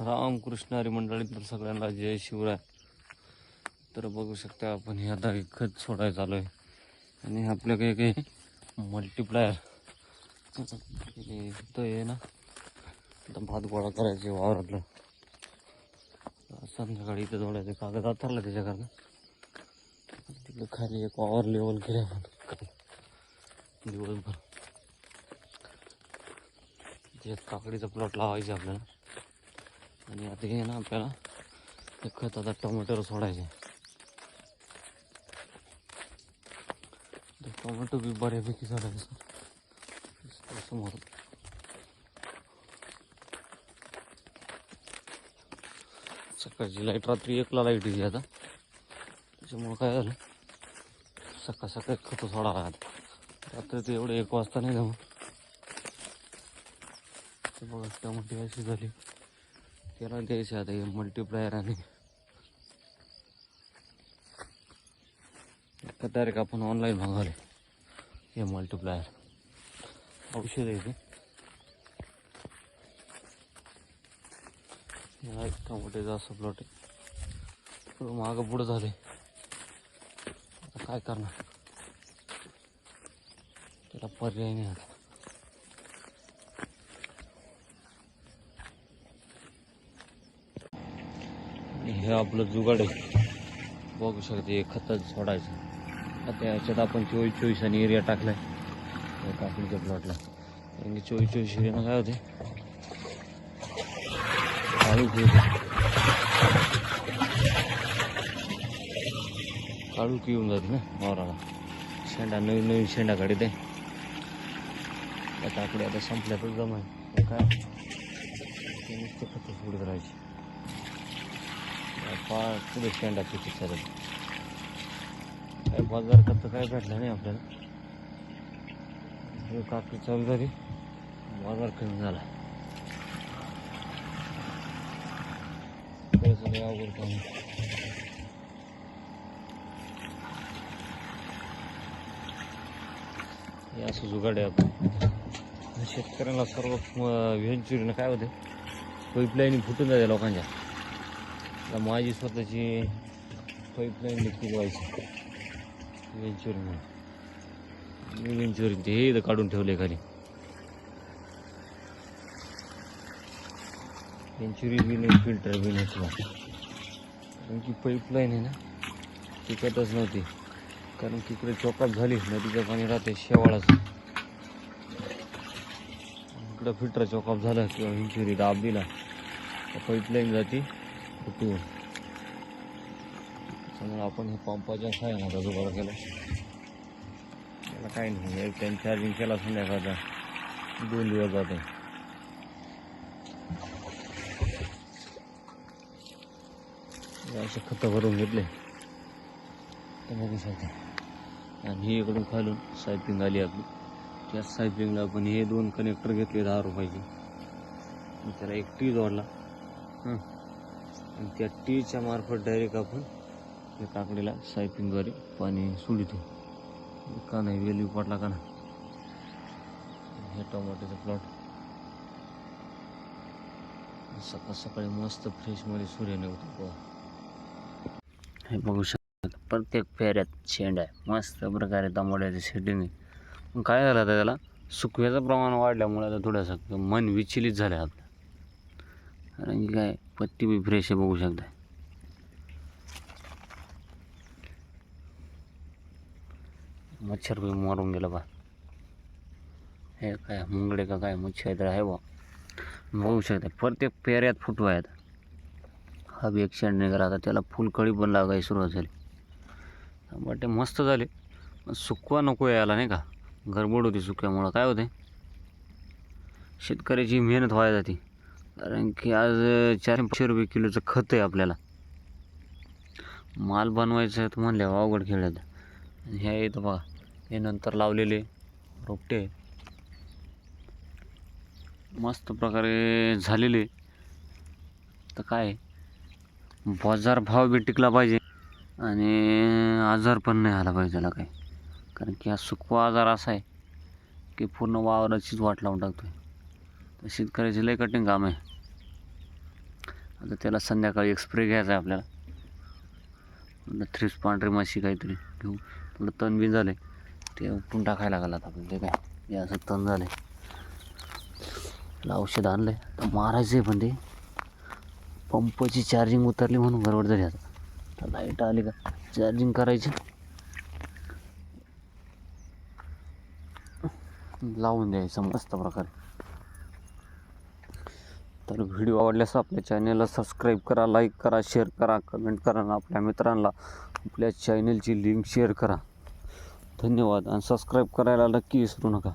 रामकृष्ण हरी मंडळी तर सगळ्यांना जय शिवराय. तर बघू शकता आपण हे आता एक खत सोडायला आलो आहे आणि आपल्या काही काही मल्टीप्लायर इथं आहे ना. आता भात गोळा करायचे वावरातलं. संध्याकाळी इथं जोडायचे कागद आतरला त्याच्याकडनं. तिकडे खाली एक वावर लेवल केलं दिवसभर. त्याच्यात काकडीचा प्लॉट लावायचा आपल्याला. आणि आता हे ना आपल्याला ते खत आता टोमॅटोवर सोडायचे. टोमॅटो बी बऱ्यापैकी झालं सर. समोर. सकाळची लाइट रात्री एकला लाइट येते आता. त्याच्यामुळं काय झालं? सकाळ सकाळी खत सोडावं आता रात्री ते एवढे एक वाजता नाही जाऊ ते बघा टमाटे अशी झाली. त्याला द्यायचे आता हे मल्टीप्लायर आणि एका तारीख आपण ऑनलाईन मागवले. हे मल्टीप्लायर औषध आहे ते. हे जास्त प्लॉट आहे. मागं पुढं झाले आता काय करणार? त्याला पर्याय नाही आता. हे आपलं जुगाड आहे. बघू शकते हे खतच सोडायचं. आता याच्यात आपण चोवीस चोवीस आणि एरिया टाकलाय. या काकडीच्या प्लॉटला कारण की चोवीस चोवीस एरियानं काय होते? काळू काळू की येऊन जाते ना वावराला. शेंडा नवीन नवीन शेंडा काढीत आहे. काकडी आता संपल्यातच जमा जमाय काय? नुसतं नुसते खत सोडत राहायचे. फार पुढे स्टँड आहे चालत काय बाजार करता काय भेटलं नाही आपल्याला. हे काकी चालू झाली. बाजार कमी झाला. अवघड काम हे असं जुगाड आहे आपण शेतकऱ्यांना सर्व व्हेंचुरीनं काय होते पाईपलाईन फुटून जाते लोकांच्या. आता माझी स्वतःची पाईपलाईन देखील व्हायची वेंचुरी मी वेंचुरी ते हे इथं काढून ठेवले खाली. वेंचुरी बी नाही फिल्टर बी नाही तुला कारण की पाईपलाईन आहे ना टिकतच नव्हती. कारण की इकडे चोकात झाली नदीचं पाणी राहते शेवाळाचं. इकडं फिल्टर चोकाप झालं किंवा वेंचुरी दाब दिला. तर पाईपलाईन जाती. फुटून त्यामुळे आपण हे पंपाच्या साह्यानं जुगाड केला. त्याला काही नाही एक टाइम चार्जिंग केला संध्याकाळचा. दोन दिवस जाते. असे खतं भरून घेतले. तर बघू शकता आणि हे इकडून खालून सायपिंग आली आपली. त्या सायपिंगला आपण हे दोन कनेक्टर घेतले दहा रुपयाचे. त्याला एक टी जोडला. हां. आणि त्या टीच्या मार्फत डायरेक्ट आपण त्या काकडीला सायपिंगद्वारे पाणी सोडितो का नाही वेली पडला का नाही? हे टोमॅटोचं प्लॉट सकाळ सकाळी मस्त फ्रेशमध्ये सूर्य निघतो हे बघू शकता प्रत्येक फेऱ्यात शेंड आहे. मस्त प्रकारे तांबड्याचं शेडिंग आहे पण काय झालं आता त्याला? सुकव्याचं प्रमाण वाढल्यामुळे आता थोडंसं मन विचलित झालं आहे आपलं कारण की काय पत्ती बी फ्रेश आहे बघू शकता. मच्छर बी मारून गेलं बा. हे काय मुंगडे का काय मच्छर तर आहे बा बघू शकता प्रत्येक पेऱ्यात फुटवा आहेत हा बी एक निघाला आता त्याला फुलकळी पण लागायला सुरुवात झाली. टमाटे मस्त झाले. पण सुकवा नको यायला नाही का? गडबड होती सुक्यामुळं. काय होते शेतकऱ्याची मेहनत व्हायला जाते. कारण की आज चारशे रुपये किलोचं खत आहे आपल्याला. माल बनवायचं आहे तर म्हणल्यावर अवघड खेळत आणि हे येतं बघा हे नंतर लावलेले रोपटे. मस्त प्रकारे झालेले. तर काय बाजार भाव बी टिकला पाहिजे. आणि आजार पण नाही आला पाहिजे त्याला काही. कारण की हा सुकवा आजार असा आहे की पूर्ण वावराचीच वाट लावून टाकतो आहे शेतकऱ्याचे लय कठीण काम आहे. आता त्याला संध्याकाळी एक स्प्रे घ्यायचा आहे आपल्याला. पुन्हा थ्रीस पांढरी माशी काहीतरी घेऊ थोडं तण बी झालं ते उपटून टाकायला लागला आता आपल्याला ते काय. हे असं तण झालं आहे औषध आणलं आहे तर मारायचं आहे पण ते. पंपची चार्जिंग उतरली म्हणून गडबड झाली आता. तर लाइट आली का? चार्जिंग करायची. लावून द्यायचं मस्त प्रकारे. तर व्हिडिओ आवडल्यास आपल्या चॅनेलला सबस्क्राईब करा लाईक करा शेअर करा कमेंट करा आणि आपल्या मित्रांना आपल्या चॅनेलची लिंक शेअर करा. धन्यवाद आणि सबस्क्राईब करायला नक्की विसरू नका.